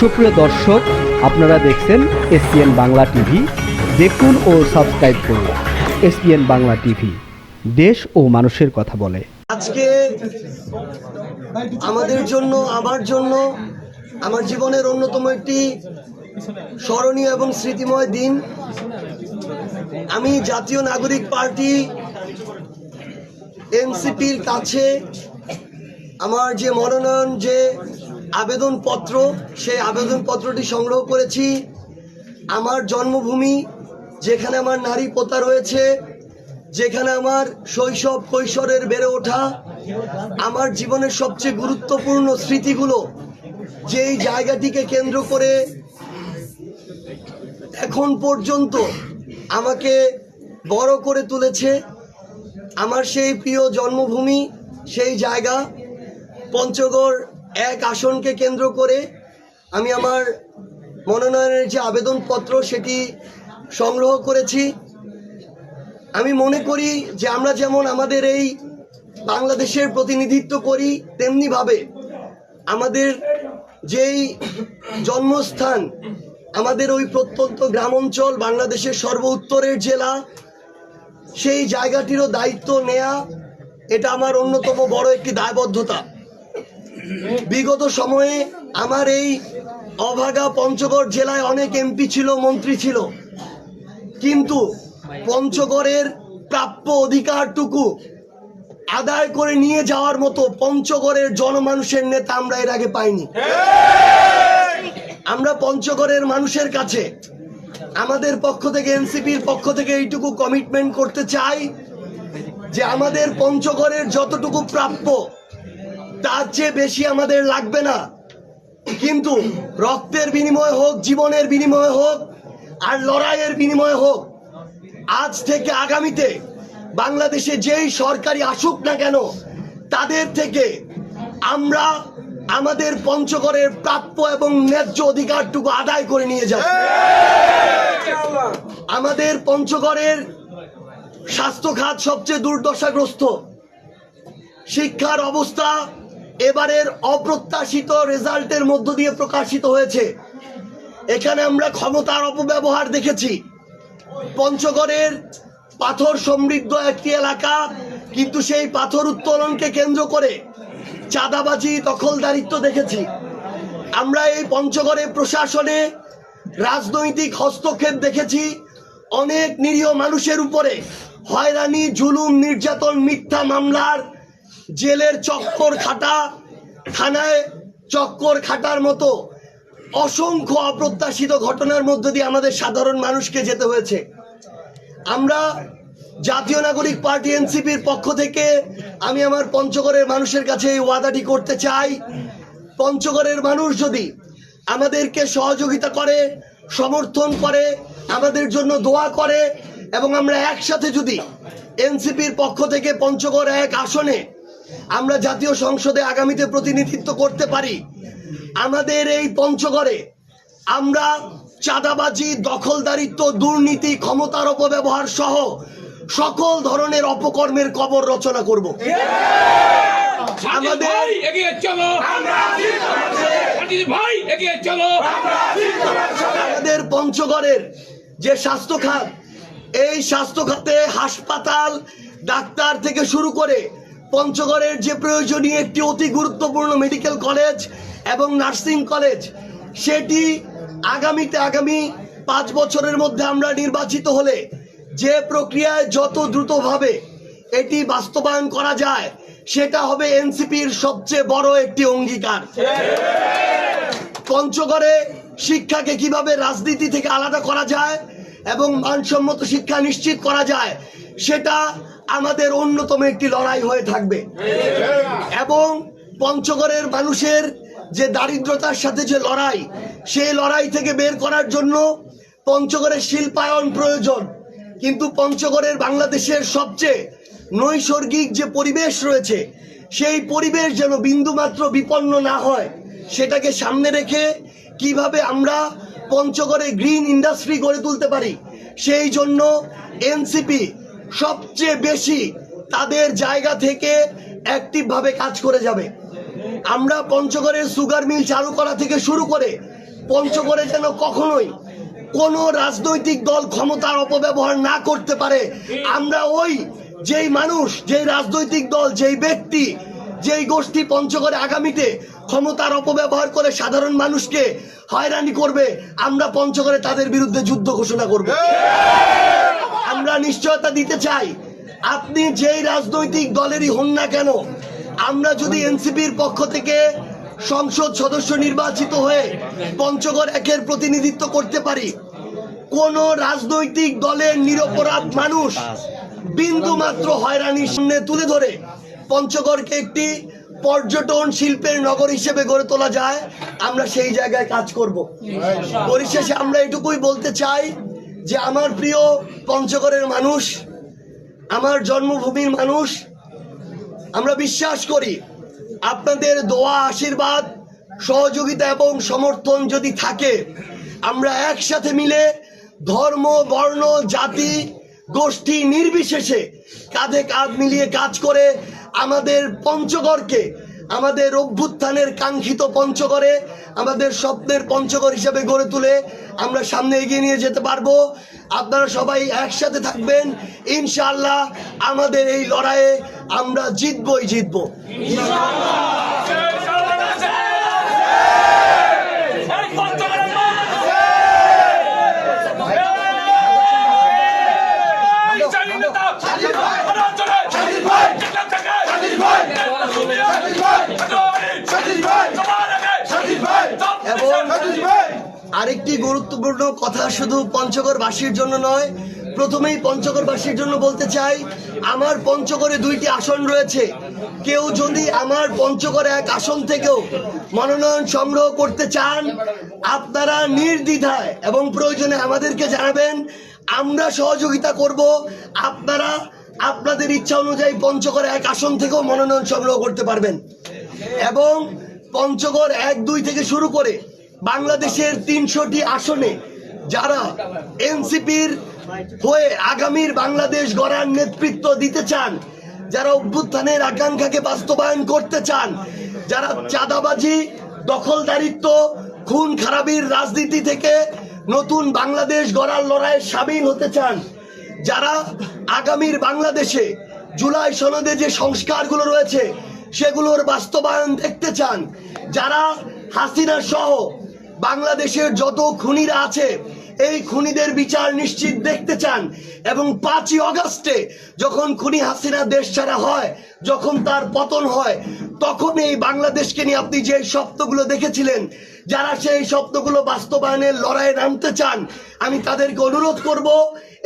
সুপ্রিয় দর্শক, আপনারা দেখছেন এসপিএন বাংলা টিভি। দেখুন ও সাবস্ক্রাইব করুন এসপিএন বাংলা টিভি। দেশ ও মানুষের কথা বলে। আজকে আমাদের জন্য, আমার জন্য, আমার জীবনের অন্যতম একটি স্মরণীয় এবং স্মৃতিময় দিন। আমি জাতীয় নাগরিক পার্টি এনসিপির কাছে আমার যে মনোনয়ন, যে আবেদনপত্র, সেই আবেদনপত্রটি সংগ্রহ করেছি। আমার জন্মভূমি, যেখানে আমার নারী পোতা রয়েছে, যেখানে আমার শৈশব কৈশোরের বেড়ে ওঠা। আমার জীবনের সবচেয়ে গুরুত্বপূর্ণ স্মৃতিগুলো, যেই জায়গাটিকে কেন্দ্র করে এখন পর্যন্ত আমাকে বড় করে তুলেছে। আমার সেই প্রিয় জন্মভূমি, সেই জায়গা, পঞ্চগড় এক আসনকে কেন্দ্র করে আমি আমার মনোনয়নের যে আবেদনপত্র সেটি সংগ্রহ করেছি। আমি মনে করি যে আমরা যেমন আমাদের এই বাংলাদেশের প্রতিনিধিত্ব করি, তেমনিভাবে আমাদের যেই জন্মস্থান, আমাদের ওই প্রত্যন্ত গ্রাম অঞ্চল বাংলাদেশের সর্ব উত্তরের জেলা, সেই জায়গাটিরও দায়িত্ব নেয়া, এটা আমার অন্যতম বড় একটি দায়বদ্ধতা। বিগত সময়ে আমার এই অভাগা পঞ্চগড় জেলায় অনেক এমপি ছিল, মন্ত্রী ছিল। কিন্তু পঞ্চগড়ের প্রাপ্য অধিকারটুকু আদায় করে নিয়ে যাওয়ার মতো পঞ্চগড়ের জনমানুষের নেতা আমরা এর আগে পাইনি। আমরা পঞ্চগড়ের মানুষের কাছে, আমাদের পক্ষ থেকে, এনসিপির পক্ষ থেকে এইটুকু কমিটমেন্ট করতে চাই যে আমাদের পঞ্চগড়ের যতটুকু প্রাপ্য তার চেয়ে বেশি আমাদের লাগবে না। কিন্তু রক্তের বিনিময় হোক, জীবনের বিনিময় হোক, আর লড়াইয়ের বিনিময় হোক, আজ থেকে আগামীতে বাংলাদেশে যেই সরকারি আসুক না কেন, তাদের থেকে আমরা আমাদের পঞ্চগড়ের প্রাপ্য এবং ন্যায্য অধিকারটুকু আদায় করে নিয়ে যাব। আমাদের পঞ্চগড়ের স্বাস্থ্য খাত সবচেয়ে দুর্দশাগ্রস্ত। শিক্ষার অবস্থা এবারের অপ্রত্যাশিত রেজাল্টের মধ্য দিয়ে প্রকাশিত হয়েছে। এখানে আমরা ক্ষমতার অপব্যবহার দেখেছি। পঞ্চগড়ের পাথর সমৃদ্ধ একটি এলাকা, কিন্তু সেই পাথর উত্তোলনকে কেন্দ্র করে চাঁদাবাজি, দখলদারিত্ব দেখেছি। আমরা এই পঞ্চগড়ে প্রশাসনে রাজনৈতিক হস্তক্ষেপ দেখেছি। অনেক নিরীহ মানুষের উপরে হয়রানি, জুলুম, নির্যাতন, মিথ্যা মামলার জেলের চক্কর খাটা, থানায় চক্কর খাটার মতো অসংখ্য অপ্রত্যাশিত ঘটনার মধ্য দিয়ে আমাদের সাধারণ মানুষকে যেতে হয়েছে। আমরা জাতীয় নাগরিক পার্টি এনসিপির পক্ষ থেকে আমি আমার পঞ্চগড়ের মানুষের কাছে এই ওয়াদাটি করতে চাই। পঞ্চগড়ের মানুষ যদি আমাদেরকে সহযোগিতা করে, সমর্থন করে, আমাদের জন্য দোয়া করে, এবং আমরা একসাথে যদি এনসিপির পক্ষ থেকে পঞ্চগড় এক আসনে আমরা জাতীয় সংসদে আগামীতে প্রতিনিধিত্ব করতে পারি। আমাদের এই পঞ্চগড়ে আমরা চাঁদাবাজি দখলদারিত্ব দুর্নীতি ক্ষমতার অপব্যবহার সহ সকল ধরনের অপকর্মের কবর রচনা করব। আমাদের আমাদের এগিয়ে চলো। ভাই এগিয়ে চলো। আমাদের পঞ্চগড়ের যে স্বাস্থ্য খাত এই স্বাস্থ্য খাতে হাসপাতাল ডাক্তার থেকে শুরু করে পঞ্চগড়ের যে প্রয়োজনীয় একটি অতি গুরুত্বপূর্ণ মেডিকেল কলেজ এবং নার্সিং কলেজ সেটি আগামীতে, আগামী পাঁচ বছরের মধ্যে আমরা নির্বাচিত হলে যে প্রক্রিয়ায় যত দ্রুতভাবে এটি বাস্তবায়ন করা যায়, সেটা হবে এনসিপির সবচেয়ে বড় একটি অঙ্গীকার। পঞ্চগড়ে শিক্ষাকে কীভাবে রাজনীতি থেকে আলাদা করা যায় এবং মানসম্মত শিক্ষা নিশ্চিত করা যায়, সেটা আমাদের অন্যতম একটি লড়াই হয়ে থাকবে। এবং পঞ্চগড়ের মানুষের যে দারিদ্রতার সাথে যে লড়াই, সেই লড়াই থেকে বের করার জন্য পঞ্চগড়ের শিল্পায়ন প্রয়োজন। কিন্তু পঞ্চগড়ের বাংলাদেশের সবচেয়ে নৈসর্গিক যে পরিবেশ রয়েছে, সেই পরিবেশ যেন বিন্দুমাত্র বিপন্ন না হয়, সেটাকে সামনে রেখে কীভাবে আমরা পঞ্চগড়ে গ্রিন ইন্ডাস্ট্রি গড়ে তুলতে পারি। সেই জন্য এনসিপি সবচেয়ে বেশি তাদের জায়গা থেকে অ্যাক্টিভভাবে কাজ করে যাবে। আমরা পঞ্চগড়ের সুগার মিল চালু করা থেকে শুরু করে পঞ্চগড়ে যেন কখনোই কোনো রাজনৈতিক দল ক্ষমতার অপব্যবহার না করতে পারে, আমরা ওই যেই মানুষ, যেই রাজনৈতিক দল, যেই ব্যক্তি, যেই গোষ্ঠী পঞ্চগড়ে আগামীতে ক্ষমতার অপব্যবহার করে সাধারণ মানুষকে হয়রানি করবে, আমরা পঞ্চগড়ে তাদের বিরুদ্ধে যুদ্ধ ঘোষণা করব। আমরা নিশ্চয়তা দিতে চাই। আপনি যেই রাজনৈতিক দলেরই হন না কেন, আমরা যদি এনসিপির পক্ষ থেকে সংসদ সদস্য নির্বাচিত হয়ে পঞ্চগড় একের প্রতিনিধিত্ব করতে পারি, কোন রাজনৈতিক দলের নিরপরাধ মানুষ বিন্দু মাত্র হয়রানির সামনে তুলে ধরে পঞ্চগড়কে একটি পর্যটন শিল্পের নগর হিসেবে গড়ে তোলা যায় আমরা সেই জায়গায় কাজ করব। পরিশেষে আমরা এটুকুই বলতে চাই যে আমার প্রিয় পঞ্চগড়ের মানুষ আমার জন্মভূমির মানুষ আমরা বিশ্বাস করি আপনাদের দোয়া আশীর্বাদ সহযোগিতা এবং সমর্থন যদি থাকে আমরা একসাথে মিলে ধর্ম বর্ণ জাতি গোষ্ঠী নির্বিশেষে কাঁধে কাঁধ মিলিয়ে কাজ করে আমাদের পঞ্চগড়কে, আমাদের অভ্যুত্থানের কাঙ্ক্ষিত পঞ্চগড়ে, আমাদের স্বপ্নের পঞ্চগড় হিসেবে গড়ে তুলে আমরা সামনে এগিয়ে নিয়ে যেতে পারব। আপনারা সবাই একসাথে থাকবেন। ইনশাআল্লাহ আমাদের এই লড়াইয়ে আমরা জিতবই জিতবো এই পঞ্চগড়ের মা! এই স্বাধীনতা! অনাঞ্চলে! যেখান থেকে! তোমার আগে! এবং আরেকটি গুরুত্বপূর্ণ কথা শুধু পঞ্চগড়বাসীর জন্য নয় প্রথমেই পঞ্চগড়বাসীর জন্য বলতে চাই আমার পঞ্চগড়ে দুইটি আসন রয়েছে। কেউ যদি আমার পঞ্চগড়ে এক আসন থেকেও মনোনয়ন সংগ্রহ করতে চান আপনারা নির্দ্বিধায় এবং প্রয়োজনে আমাদেরকে জানাবেন আমরা সহযোগিতা করব আপনারা আপনাদের ইচ্ছা অনুযায়ী পঞ্চগড়ে এক আসন থেকেও মনোনয়ন সংগ্রহ করতে পারবেন। এবং পঞ্চগড় এক দুই থেকে শুরু করে বাংলাদেশের তিনশোটি আসনে যারা এনসিপির হয়ে আগামীর বাংলাদেশ গড়ার নেতৃত্ব দিতে চান, যারা অভ্যুত্থানের আকাঙ্ক্ষাকে বাস্তবায়ন করতে চান, যারা চাঁদাবাজি, দখলদারিত্ব, খুন খারাপির রাজনীতি থেকে নতুন বাংলাদেশ গড়ার লড়াইয়ে সামিল হতে চান, যারা আগামীর বাংলাদেশে জুলাই সনদে যে সংস্কারগুলো রয়েছে, সেগুলোর বাস্তবায়ন দেখতে চান, যারা হাসিনা সহ বাংলাদেশের যত খুনিরা আছে, এই খুনিদের বিচার নিশ্চিত দেখতে চান এবং পাঁচই অগস্টে যখন খুনি হাসিনা দেশ ছাড়া হয়, যখন তার পতন হয়, তখন এই বাংলাদেশকে নিয়ে আপনি যে স্বপ্নগুলো দেখেছিলেন, যারা সেই স্বপ্নগুলো বাস্তবায়নের লড়াইয়ে নামতে চান, আমি তাদেরকে অনুরোধ করব,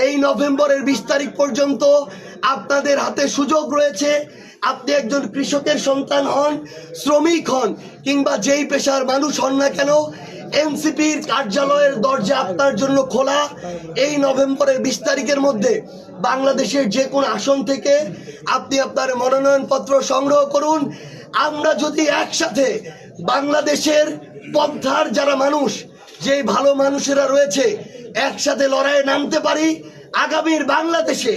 এই নভেম্বরের বিশ তারিখ পর্যন্ত আপনাদের হাতে সুযোগ রয়েছে, আপনি একজন কৃষকের সন্তান হন, শ্রমিক হন, কিংবা যেই পেশার মানুষ হন না কেন এনসিপির কার্যালয়ের দরজা আপনার জন্য খোলা। এই নভেম্বরের বিশ তারিখের মধ্যে বাংলাদেশের যে কোনো আসন থেকে আপনি আপনার মনোনয়নপত্র সংগ্রহ করুন। আমরা যদি একসাথে বাংলাদেশের পন্থার যারা মানুষ যে ভালো মানুষেরা রয়েছে, একসাথে লড়াইয়ে নামতে পারি, আগামীর বাংলাদেশে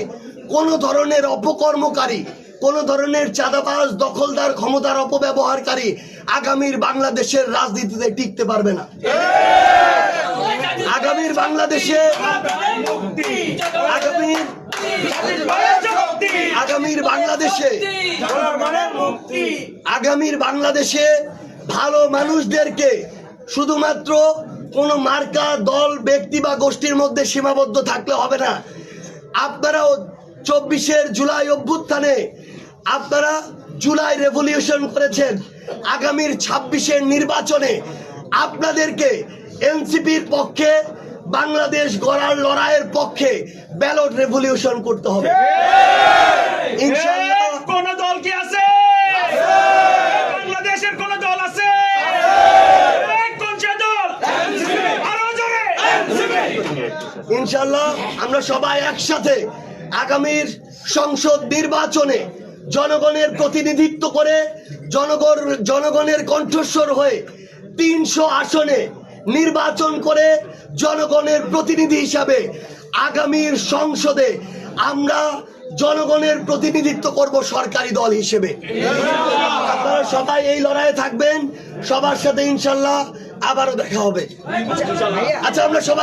কোনো ধরনের অপকর্মকারী কোনো ধরনের চাঁদাবাজ, দখলদার, ক্ষমতার অপব্যবহারকারী আগামীর বাংলাদেশের রাজনীতিতে টিকতে পারবে না। আগামীর বাংলাদেশে আগামীর বাংলাদেশে আগামীর বাংলাদেশে ভালো মানুষদেরকে শুধুমাত্র কোনো মার্কা, দল, ব্যক্তি বা গোষ্ঠীর মধ্যে সীমাবদ্ধ থাকলে হবে না। আপনারাও চব্বিশের জুলাই অভ্যুত্থানে আপনারা জুলাই রেভলিউশন করেছেন আগামীর ছাব্বিশের নির্বাচনে আপনাদেরকে এনসিপির পক্ষে বাংলাদেশ গড়ার লড়াইয়ের পক্ষে ব্যালট রেভলিউশন করতে হবে। ইনশাআল্লাহ কোন দল কি আছে? বাংলাদেশের কোন দল আমরা সবাই একসাথে আগামীর সংসদ নির্বাচনে জনগণের প্রতিনিধিত্ব করে জনগণ, জনগণের কণ্ঠস্বর হয়ে তিনশো আসনে নির্বাচন করে জনগণের প্রতিনিধি হিসাবে আগামীর সংসদে আমরা জনগণের প্রতিনিধিত্ব করব সরকারি দল হিসেবে। আপনারা সবাই এই লড়াইয়ে থাকবেন। সবার সাথে ইনশাল্লাহ আবারও দেখা হবে। আচ্ছা আমরা সবাই